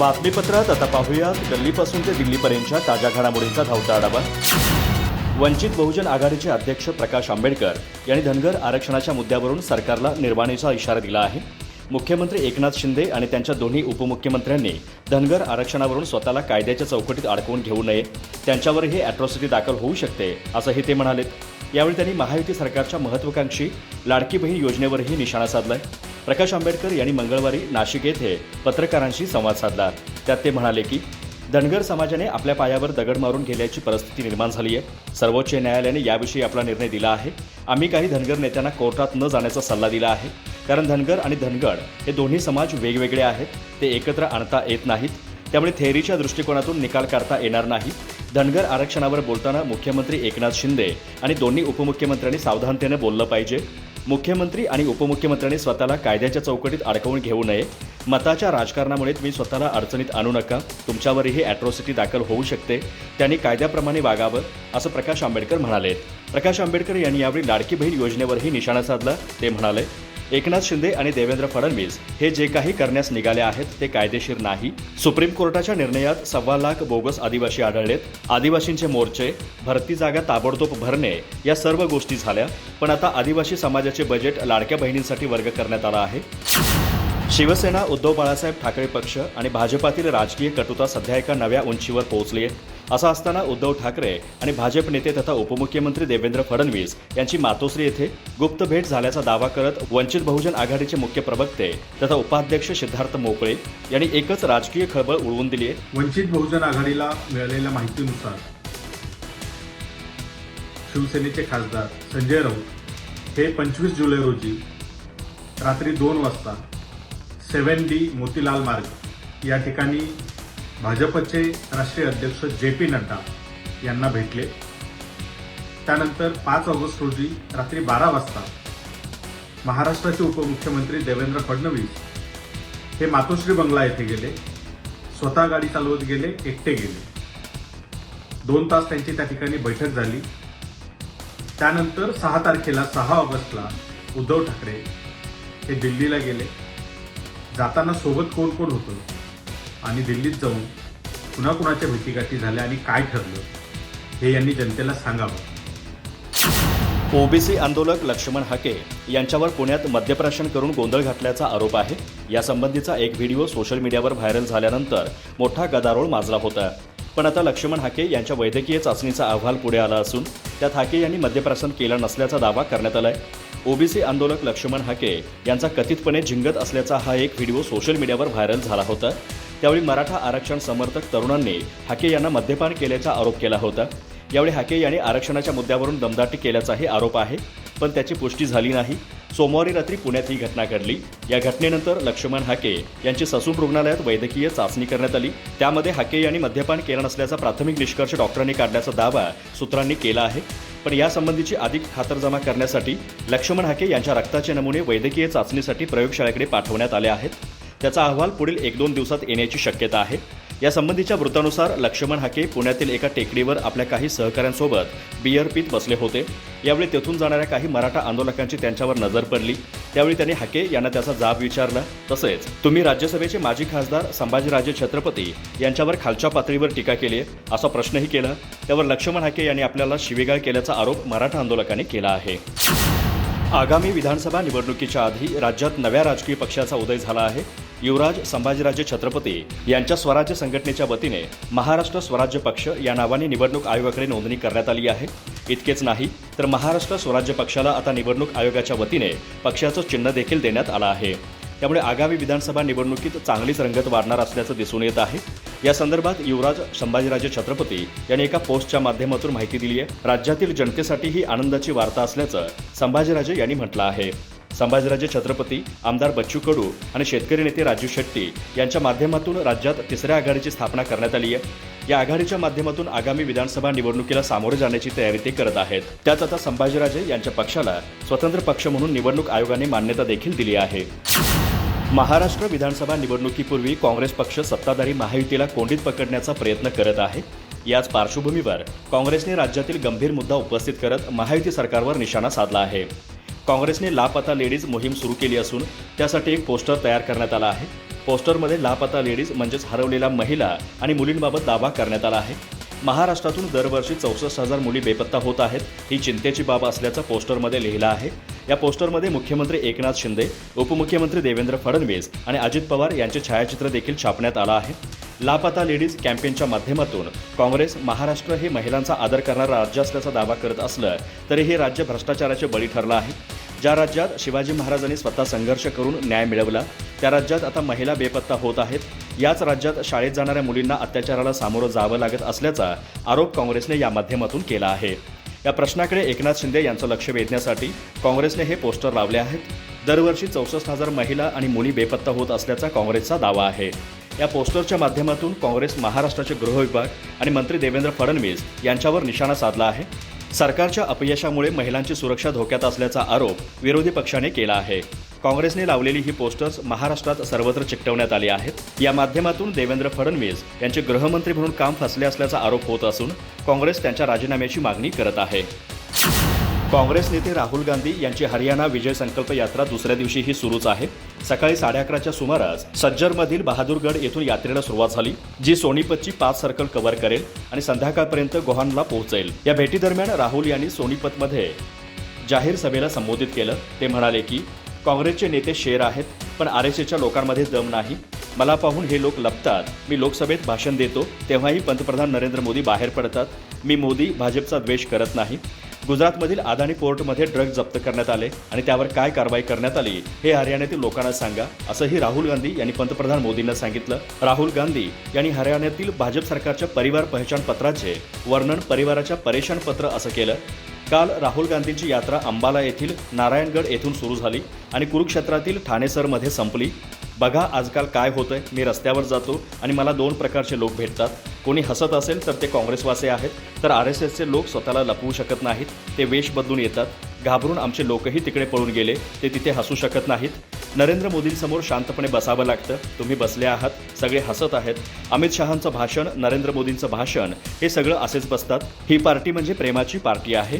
बातमीपत्रात आता पाहूयात गल्लीपासून ते दिल्लीपर्यंतच्या ताज्या घडामोडींचा धावता आढावा. वंचित बहुजन आघाडीचे अध्यक्ष प्रकाश आंबेडकर यांनी धनगर आरक्षणाच्या मुद्द्यावरून सरकारला निर्वाणीचा इशारा दिला आहे. मुख्यमंत्री एकनाथ शिंदे आणि त्यांच्या दोन्ही उपमुख्यमंत्र्यांनी धनगर आरक्षणावरून स्वतःला कायद्याच्या चौकटीत अडकवून घेऊ नये. त्यांच्यावरही अॅट्रॉसिटी दाखल होऊ शकते असंही ते म्हणालेत. यावेळी त्यांनी महायुती सरकारच्या महत्वाकांक्षी लाडकी बहीण योजनेवरही निशाणा साधलाय. प्रकाश आंबेडकर यांनी मंगळवारी नाशिक येथे पत्रकारांशी संवाद साधला. त्यात ते म्हणाले की धनगर समाजाने आपल्या पायावर दगड मारून गेल्याची परिस्थिती निर्माण झाली आहे. सर्वोच्च न्यायालयाने याविषयी आपला निर्णय दिला आहे. आम्ही काही धनगर नेत्यांना कोर्टात न जाण्याचा सल्ला दिला आहे. कारण धनगर आणि धनगड हे दोन्ही समाज वेगवेगळे आहेत. ते एकत्र आणता येत नाहीत. त्यामुळे थेअरीच्या दृष्टिकोनातून निकाल काढता येणार नाही. धनगर आरक्षणावर बोलताना मुख्यमंत्री एकनाथ शिंदे आणि दोन्ही उपमुख्यमंत्र्यांनी सावधानतेने बोललं पाहिजे. मुख्यमंत्री आणि उपमुख्यमंत्र्यांनी स्वतःला कायद्याच्या चौकटीत अडकवून घेऊ नये. मताच्या राजकारणामुळे तुम्ही स्वतःला अडचणीत आणू नका. तुमच्यावरही अॅट्रॉसिटी दाखल होऊ शकते. त्यांनी कायद्याप्रमाणे वागावं असं प्रकाश आंबेडकर म्हणाले. प्रकाश आंबेडकर यांनी यावेळी लाडकी बहीण योजनेवरही निशाणा साधला. ते म्हणाले एकनाथ शिंदे आणि देवेंद्र फडणवीस हे जे काही करण्यास निघाले आहेत ते कायदेशीर नाही. सुप्रीम कोर्टाच्या निर्णयात सव्वा लाख बोगस आदिवासी आढळलेत. आदिवासींचे मोर्चे भरती जागा ताबडतोब भरणे या सर्व गोष्टी झाल्या. पण आता आदिवासी समाजाचे बजेट लाडक्या बहिणींसाठी वर्ग करण्यात आला आहे. शिवसेना उद्धव बाळासाहेब ठाकरे पक्ष आणि भाजपातील राजकीय कटुता सध्या एका नव्या उंचीवर पोहोचली आहे. असं असताना उद्धव ठाकरे आणि भाजप नेते तथा उपमुख्यमंत्री देवेंद्र फडणवीस यांची मातोश्री येथे गुप्त भेट झाल्याचा दावा करत वंचित बहुजन आघाडीचे मुख्य प्रवक्ते तथा उपाध्यक्ष सिद्धार्थ मोकळे यांनी एकच राजकीय खळबळ उडवून दिली आहे. वंचित बहुजन आघाडीला मिळालेल्या माहितीनुसार शिवसेनेचे खासदार संजय राऊत हे पंचवीस जुलै रोजी रात्री दोन वाजता सेवन डी मोतीलाल मार्ग. या ठिकाणी भाजपचे राष्ट्रीय अध्यक्ष जे पी नड्डा यांना भेटले. त्यानंतर पाच ऑगस्ट रोजी रात्री बारा वाजता महाराष्ट्राचे उपमुख्यमंत्री देवेंद्र फडणवीस हे मातोश्री बंगला येथे गेले. स्वतः गाडी चालवत गेले एकटे गेले. दोन तास त्यांची त्या ठिकाणी बैठक झाली. त्यानंतर सहा तारखेला सहा ऑगस्टला उद्धव ठाकरे हे दिल्लीला गेले. जाताना सोबत कोण कोण होतं? आणि दिल्लीत जाऊन कुणाकुणाच्या भेटीगाठी झाल्या आणि काय ठरलं? हे यांनी जनतेला सांगावं. ओबीसी आंदोलक लक्ष्मण हाके यांच्यावर पुण्यात मद्यप्राशन करून गोंधळ घातल्याचा आरोप आहे. यासंबंधीचा एक व्हिडिओ सोशल मीडियावर व्हायरल झाल्यानंतर मोठा गदारोळ माजला होता. पण आता लक्ष्मण हाके यांच्या वैद्यकीय चाचणीचा अहवाल पुढे आला असून त्यात हाके यांनी मद्यप्रासन केलं नसल्याचा दावा करण्यात आलाय. ओबीसी आंदोलक लक्ष्मण हाके यांचा कथितपणे झिंगत असल्याचा हा एक व्हिडिओ सोशल मीडियावर व्हायरल झाला होता. त्यावेळी मराठा आरक्षण समर्थक तरुणांनी हाके यांना मद्यपान केल्याचा आरोप केला होता. यावेळी हाके यांनी आरक्षणाच्या मुद्द्यावरून दमदाटी केल्याचाही आरोप आहे पण त्याची पुष्टी झाली नाही. सोमवारी रात्री पुण्यात ही घटना घडली. या घटनेनंतर लक्ष्मण हाके यांची ससून रुग्णालयात वैद्यकीय चाचणी करण्यात आली. त्यामध्ये हाके यांनी मद्यपान केलं नसल्याचा प्राथमिक निष्कर्ष डॉक्टरांनी काढल्याचा दावा सूत्रांनी केला आहे. पण यासंबंधीची अधिक खातरजमा करण्यासाठी लक्ष्मण हाके यांच्या रक्ताचे नमुने वैद्यकीय चाचणीसाठी प्रयोगशाळेकडे पाठवण्यात आले आहेत. त्याचा अहवाल पुढील एक दोन दिवसात येण्याची शक्यता आहे. यासंबंधीच्या वृत्तानुसार लक्ष्मण हाके पुण्यातील एका टेकडीवर आपल्या काही सहकाऱ्यांसोबत बियर पीत बसले होते. यावेळी तेथून जाणाऱ्या काही मराठा आंदोलकांची त्यांच्यावर नजर पडली. त्यावेळी त्यांनी हाके यांना त्याचा जाब विचारला. तसेच तुम्ही राज्यसभेचे माजी खासदार संभाजीराजे छत्रपती यांच्यावर खालच्या पातळीवर टीका केली असा प्रश्नही केला. त्यावर लक्ष्मण हाके यांनी आपल्याला शिवेगाळ केल्याचा आरोप मराठा आंदोलकांनी केला आहे. आगामी विधानसभा निवडणुकीच्या आधी राज्यात नव्या राजकीय पक्षाचा उदय झाला आहे. युवराज संभाजीराजे छत्रपती यांच्या स्वराज्य संघटनेच्या वतीने महाराष्ट्र स्वराज्य पक्ष या नावाने निवडणूक आयोगाकडे नोंदणी करण्यात आली आहे. इतकेच नाही तर महाराष्ट्र स्वराज्य पक्षाला आता निवडणूक आयोगाच्या वतीने पक्षाचं चिन्ह देखील देण्यात आलं आहे. त्यामुळे आगामी विधानसभा निवडणुकीत चांगलीच रंगत वाढणार असल्याचं दिसून येत आहे. या संदर्भात युवराज संभाजीराजे छत्रपती यांनी एका पोस्टच्या माध्यमातून माहिती दिली आहे. राज्यातील जनतेसाठी ही आनंदाची वार्ता असल्याचं संभाजीराजे यांनी म्हटलं आहे. संभाजीराजे छत्रपती आमदार बच्चू कडू आणि शेतकरी नेते राजू शेट्टी यांच्या माध्यमातून राज्यात तिसऱ्या आघाडीची स्थापना करण्यात आली आहे. या आघाडीच्या माध्यमातून आगामी विधानसभा निवडणुकीला सामोरे जाण्याची तयारी ते करत आहेत. त्यात आता संभाजीराजे यांच्या पक्षाला स्वतंत्र पक्ष म्हणून निवडणूक आयोगाने मान्यता देखील दिली आहे. महाराष्ट्र विधानसभा निवडणुकीपूर्वी काँग्रेस पक्ष सत्ताधारी महायुतीला कोंडीत पकडण्याचा प्रयत्न करत आहे. याच पार्श्वभूमीवर काँग्रेसने राज्यातील गंभीर मुद्दा उपस्थित करत महायुती सरकारवर निशाणा साधला आहे. काँग्रेसने लापता लेडीज मोहीम सुरू केली असून त्यासाठी एक पोस्टर तयार करण्यात आला आहे. पोस्टरमध्ये लापता लेडीज म्हणजेच हरवलेल्या महिला आणि मुलींबाबत दावा करण्यात आला आहे. महाराष्ट्रातून दरवर्षी चौसष्ट हजार मुली बेपत्ता होत आहेत ही चिंतेची बाब असल्याचं पोस्टरमध्ये लिहिलं आहे. या पोस्टरमध्ये मुख्यमंत्री एकनाथ शिंदे उपमुख्यमंत्री देवेंद्र फडणवीस आणि अजित पवार यांचे छायाचित्र देखील छापण्यात आलं आहे. लापता लेडीज कॅम्पेनच्या माध्यमातून काँग्रेस महाराष्ट्र हे महिलांचा आदर करणारं राज्य असल्याचा दावा करत असलं तरी हे राज्य भ्रष्टाचाराचे बळी ठरलं आहे. ज्या राज्यात शिवाजी महाराजांनी स्वतः संघर्ष करून न्याय मिळवला त्या राज्यात आता महिला बेपत्ता होत आहेत. याच राज्यात शाळेत जाणाऱ्या मुलींना अत्याचाराला सामोरं जावं लागत असल्याचा आरोप काँग्रेसने या माध्यमातून केला आहे. या प्रश्नाकडे एकनाथ शिंदे यांचं लक्ष वेधण्यासाठी काँग्रेसने हे पोस्टर लावले आहेत. दरवर्षी चौसष्ट हजार महिला आणि मुली बेपत्ता होत असल्याचा काँग्रेसचा दावा आहे. या पोस्टरच्या माध्यमातून काँग्रेस महाराष्ट्राचे गृह विभाग आणि मंत्री देवेंद्र फडणवीस यांच्यावर निशाणा साधला आहे. सरकारच्या अपयशामुळे महिलांची सुरक्षा धोक्यात असल्याचा आरोप विरोधी पक्षाने केला आहे. काँग्रेसने लावलेली ही पोस्टर्स महाराष्ट्रात सर्वत्र चिकटवण्यात आली आहेत. या माध्यमातून देवेंद्र फडणवीस यांचे गृहमंत्री म्हणून काम फसले असल्याचा आरोप होत असून काँग्रेस त्यांच्या राजीनाम्याची मागणी करत आहे. काँग्रेस नेते राहुल गांधी यांची हरियाणा विजय संकल्प यात्रा दुसऱ्या दिवशीही सुरूच आहे. सकाळी साडे अकराच्या सुमारास सज्जरमधील बहादूरगड येथून यात्रेला सुरुवात झाली जी सोनीपतची पाच सर्कल कव्हर करेल आणि संध्याकाळपर्यंत गोहानला पोहोचेल. या भेटीदरम्यान राहुल यांनी सोनीपतमध्ये जाहीर सभेला संबोधित केलं. ते म्हणाले की काँग्रेसचे नेते शेर आहेत पण आर एस एच्या लोकांमध्ये दम नाही. मला पाहून हे लोक लपतात. मी लोकसभेत भाषण देतो. तेव्हाही पंतप्रधान नरेंद्र मोदी बाहेर पडतात. मी मोदी भाजपचा द्वेष करत नाही. गुजरातमधील अदानी पोर्टमध्ये ड्रग जप्त करण्यात आले आणि त्यावर काय कारवाई करण्यात आली हे हरियाणातील लोकांना सांगा असंही राहुल गांधी यांनी पंतप्रधान मोदींना सांगितलं. राहुल गांधी यांनी हरियाणातील भाजप सरकारच्या परिवार पहचान पत्राचे वर्णन परिवाराच्या परेशान पत्र असं केलं. काल राहुल गांधींची यात्रा अंबाला येथील नारायणगड येथून सुरू झाली आणि कुरुक्षेत्रातील ठाणेसरमध्ये संपली. बघा आजकाल काय होतंय. मी रस्त्यावर जातो आणि मला दोन प्रकारचे लोक भेटतात. कोणी हसत असेल तर ते काँग्रेसवासी आहेत. तर आर एस एसचे लोक स्वतःला लपवू शकत नाहीत. ते वेश बदलून येतात. घाबरून आमचे लोकही तिकडे पळून गेले. ते तिथे हसू शकत नाहीत. नरेंद्र मोदींसमोर शांतपणे बसावं लागतं. तुम्ही बसले आहात. सगळे हसत आहेत. अमित शहांचं भाषण नरेंद्र मोदींचं भाषण हे सगळं असेच बसतात. ही पार्टी म्हणजे प्रेमाची पार्टी आहे.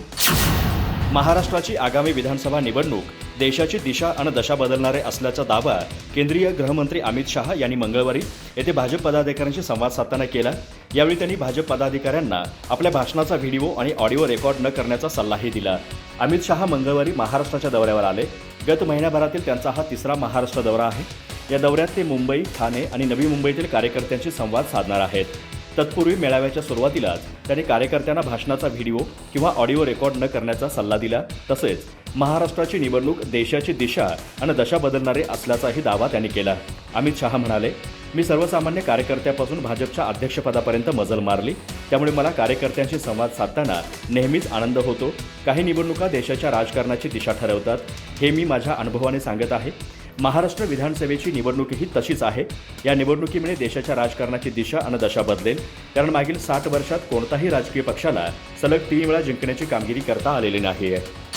महाराष्ट्राची आगामी विधानसभा निवडणूक देशाची दिशा आणि दशा बदलणारे असल्याचा दावा केंद्रीय गृहमंत्री अमित शहा यांनी मंगळवारी येथे भाजप पदाधिकाऱ्यांशी संवाद साधताना केला. यावेळी त्यांनी भाजप पदाधिकाऱ्यांना आपल्या भाषणाचा व्हिडिओ आणि ऑडिओ रेकॉर्ड न करण्याचा सल्लाही दिला. अमित शहा मंगळवारी महाराष्ट्राच्या दौऱ्यावर आले. गत महिन्याभरातील त्यांचा हा तिसरा महाराष्ट्र दौरा आहे. या दौऱ्यात ते मुंबई ठाणे आणि नवी मुंबईतील कार्यकर्त्यांशी संवाद साधणार आहेत. तत्पूर्वी मेळाव्याच्या सुरुवातीलाच त्यांनी कार्यकर्त्यांना भाषणाचा व्हिडिओ किंवा ऑडिओ रेकॉर्ड न करण्याचा सल्ला दिला. तसेच महाराष्ट्राची निवडणूक देशाची दिशा आणि दशा बदलणारे असल्याचाही दावा त्यांनी केला. अमित शहा म्हणाले मी सर्वसामान्य कार्यकर्त्यापासून भाजपच्या अध्यक्षपदापर्यंत मजल मारली. त्यामुळे मला कार्यकर्त्यांशी संवाद साधताना नेहमीच आनंद होतो. काही निवडणुका देशाच्या राजकारणाची दिशा ठरवतात. हे मी माझ्या अनुभवाने सांगत आहे. महाराष्ट्र विधानसभेची निवडणूकही तशीच आहे. या निवडणुकीमुळे देशाच्या राजकारणाची दिशा आणि दशा बदलेल. कारण मागील साठ वर्षात कोणताही राजकीय पक्षाला सलग तीन वेळा जिंकण्याची कामगिरी करता आलेली नाही आहे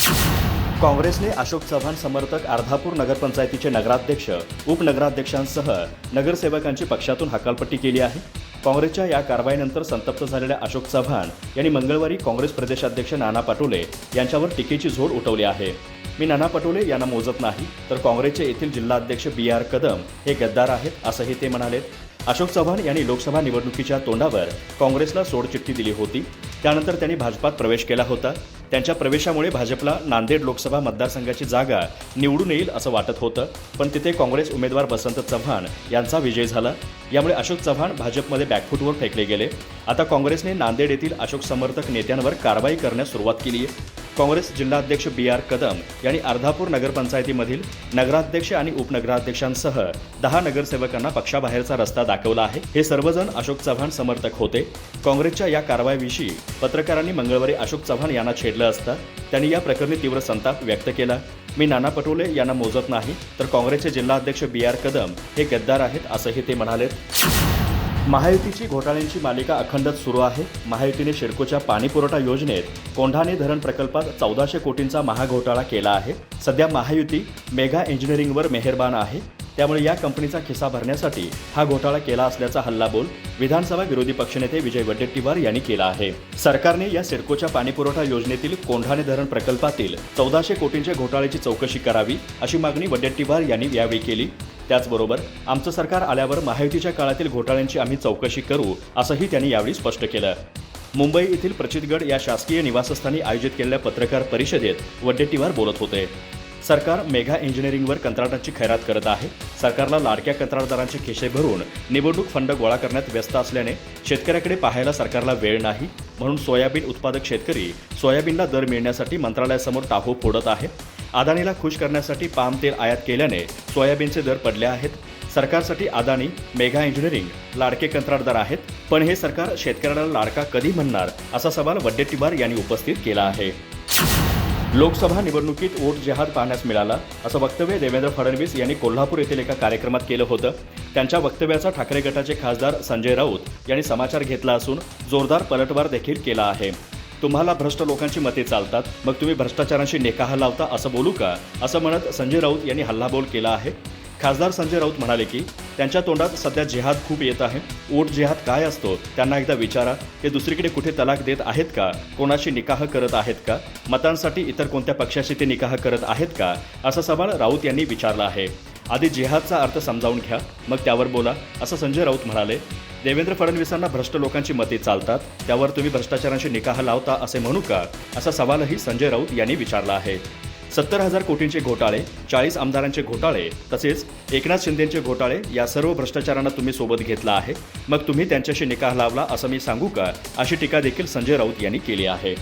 काँग्रेसने अशोक चव्हाण समर्थक अर्धापूर नगरपंचायतीचे नगराध्यक्ष उपनगराध्यक्षांसह नगरसेवकांची पक्षातून हकालपट्टी केली आहे. काँग्रेसच्या या कारवाईनंतर संतप्त झालेल्या अशोक चव्हाण यांनी मंगळवारी काँग्रेस प्रदेशाध्यक्ष नाना पटोले यांच्यावर टीकेची झोड उठवली आहे. मी नाना पटोले यांना मोजत नाही तर काँग्रेसचे येथील जिल्हाध्यक्ष बी आर कदम हे गद्दार आहेत असंही ते म्हणाले. अशोक चव्हाण यांनी लोकसभा निवडणुकीच्या तोंडावर काँग्रेसला सोडचिठ्ठी दिली होती. त्यानंतर त्यांनी भाजपात प्रवेश केला होता. त्यांच्या प्रवेशामुळे भाजपला नांदेड लोकसभा मतदारसंघाची जागा निवडून येईल असं वाटत होतं. पण तिथे काँग्रेस उमेदवार बसंत चव्हाण यांचा विजय झाला. यामुळे अशोक चव्हाण भाजपमध्ये बॅकफूटवर फेकले गेले. आता काँग्रेसने नांदेड येथील अशोक समर्थक नेत्यांवर कारवाई करण्यास सुरुवात केली आहे काँग्रेस जिल्हाध्यक्ष बी आर कदम यांनी अर्धापूर नगरपंचायतीमधील नगराध्यक्ष आणि उपनगराध्यक्षांसह दहा नगरसेवकांना पक्षाबाहेरचा रस्ता दाखवला आहे. हे सर्वजण अशोक चव्हाण समर्थक होते. काँग्रेसच्या या कारवाईविषयी पत्रकारांनी मंगळवारी अशोक चव्हाण यांना छेडलं असता त्यांनी या प्रकरणी तीव्र संताप व्यक्त केला. मी नाना पटोले यांना मोजत नाही तर काँग्रेसचे जिल्हाध्यक्ष बी आर कदम हे गद्दार आहेत असंही ते म्हणाले महायुतीची घोटाळ्यांची मालिका अखंडच सुरू आहे. महायुतीने शिडकोच्या पाणीपुरवठा योजनेत कोंढाणे धरण प्रकल्पात चौदाशे कोटींचा महाघोटाळा केला आहे. सध्या महायुती मेगा इंजिनिअरिंगवर मेहरबान आहे. त्यामुळे या कंपनीचा खिसा भरण्यासाठी हा घोटाळा केला असल्याचा हल्लाबोल विधानसभा विरोधी पक्षनेते विजय वडेट्टीवार यांनी केला आहे. सरकारने या सिडकोच्या पाणीपुरवठा योजनेतील कोंढाणे धरण प्रकल्पातील चौदाशे कोटींच्या घोटाळ्याची चौकशी करावी अशी मागणी वडेट्टीवार यांनी यावेळी केली. त्याचबरोबर आमचं सरकार आल्यावर महायुतीच्या काळातील घोटाळ्यांची आम्ही चौकशी करू असंही त्यांनी यावेळी स्पष्ट केलं. मुंबई येथील प्रचितगड या शासकीय निवासस्थानी आयोजित केलेल्या पत्रकार परिषदेत वड्डेट्टीवार बोलत होते. सरकार मेगा इंजिनिअरिंगवर कंत्राटाची खैरात करत आहे सरकारला लाडक्या कंत्राटदारांचे खिसे भरून निवडणूक फंड गोळा करण्यात व्यस्त असल्याने शेतकऱ्याकडे पाहायला सरकारला वेळ नाही म्हणून सोयाबीन उत्पादक शेतकरी सोयाबीनला दर मिळण्यासाठी मंत्रालयासमोर टाहो फोडत आहे. अदानीला खुश करण्यासाठी पाम तेल आयात केल्याने सोयाबीनचे दर पडले आहेत. सरकारसाठी अदानी मेगा इंजिनिअरिंग लाडके कंत्राटदार आहेत. पण हे सरकार शेतकऱ्याला लाडका कधी म्हणणार? असा सवाल वड्डेट्टीवार यांनी उपस्थित केला आहे. लोकसभा निवडणुकीत वोट जहाद पाहण्यास मिळाला असं वक्तव्य देवेंद्र फडणवीस यांनी कोल्हापूर येथील एका कार्यक्रमात केलं होतं. त्यांच्या वक्तव्याचा ठाकरे गटाचे खासदार संजय राऊत यांनी समाचार घेतला असून जोरदार पलटवार देखील केला आहे. तुम्हाला भ्रष्ट लोकांची मते चालतात मग तुम्ही भ्रष्टाचारांशी निकाह लावता असं बोलू का? असं म्हणत संजय राऊत यांनी हल्लाबोल केला आहे. खासदार संजय राऊत म्हणाले की त्यांच्या तोंडात सध्या जिहाद खूप येत आहे. ओट जिहाद काय असतो? त्यांना एकदा विचारा ते दुसरीकडे कुठे तलाक देत आहेत का? कोणाशी निकाह करत आहेत का? मतांसाठी इतर कोणत्या पक्षाशी ते निकाह करत आहेत का? असा सवाल राऊत यांनी विचारला आहे. आधी जिहादचा अर्थ समजावून घ्या मग त्यावर बोला असं संजय राऊत म्हणाले. देवेंद्र फडणवीसांना भ्रष्ट लोकांची मते चालतात त्यावर तुम्ही भ्रष्टाचारांशी निकाह लावता असे म्हणू का? असा सवालही संजय राऊत यांनी विचारला आहे. सत्तर हजार कोटींचे घोटाळे चाळीस आमदारांचे घोटाळे तसेच एकनाथ शिंदेचे घोटाळे या सर्व भ्रष्टाचारांना तुम्ही सोबत घेतला आहे. मग तुम्ही त्यांच्याशी निकाह लावला असं मी सांगू का? अशी टीका देखील संजय राऊत यांनी केली आहे.